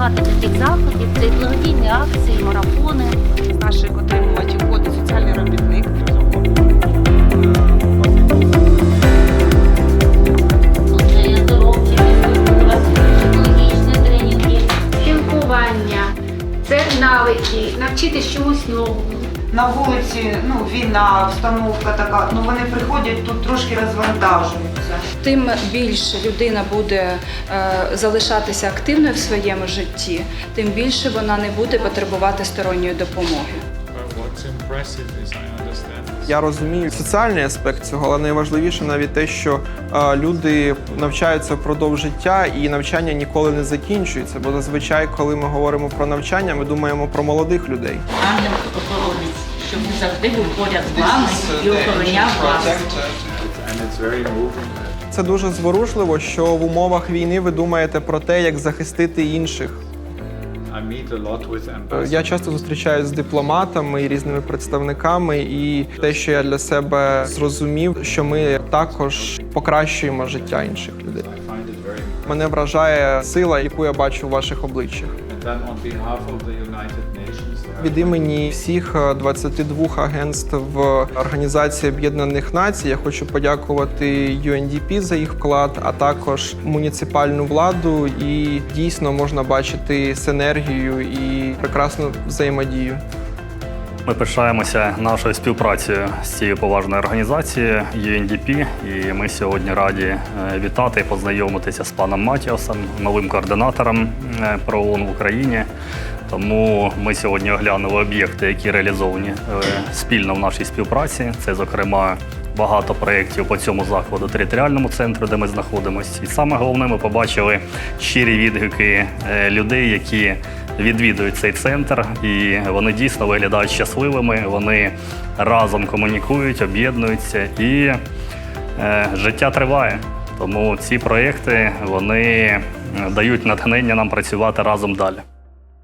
багато таких заходів, це благодійні акції, марафони. З наших отримувачів входить соціальний робітник. Це навики, навчитись чомусь новому на вулиці ну, війна, обстановка така, ну вони приходять тут трошки розвантажуються. Тим більше людина буде е, залишатися активною в своєму житті, тим більше вона не буде потребувати сторонньої допомоги. Я розумію соціальний аспект цього, але найважливіше навіть те, що е, люди навчаються впродовж життя, і навчання ніколи не закінчується. Бо зазвичай, коли ми говоримо про навчання, ми думаємо про молодих людей. ангел охоронець, щоб він завжди був поряд з вами і охороняв вас. Це дуже зворушливо, що в умовах війни ви думаєте про те, як захистити інших. Е. Я часто зустрічаюся з дипломатами і різними представниками, і те, що я для себе зрозумів, що ми також покращуємо життя інших людей. Мене вражає сила, яку я бачу в ваших обличчях. Від імені всіх е, 22 агентств Організації Об'єднаних Націй я хочу подякувати UNDP за їх вклад, а також муніципальну владу. І дійсно можна бачити синергію і прекрасну взаємодію. Ми пишаємося нашою співпрацею з цією поважною організацією UNDP, і ми сьогодні раді е, вітати і познайомитися з паном Матіосом, новим координатором е, про ООН в Україні. Тому ми сьогодні оглянули об'єкти, які реалізовані е, спільно в нашій співпраці. Це, зокрема, багато проєктів по цьому закладу територіальному центру, де ми знаходимося. І саме головне, ми побачили щирі відгуки людей, які відвідують цей центр, і вони дійсно виглядають щасливими. Вони разом комунікують, об'єднуються, і е, життя триває. Тому ці проекти вони е, дають натхнення нам працювати разом далі.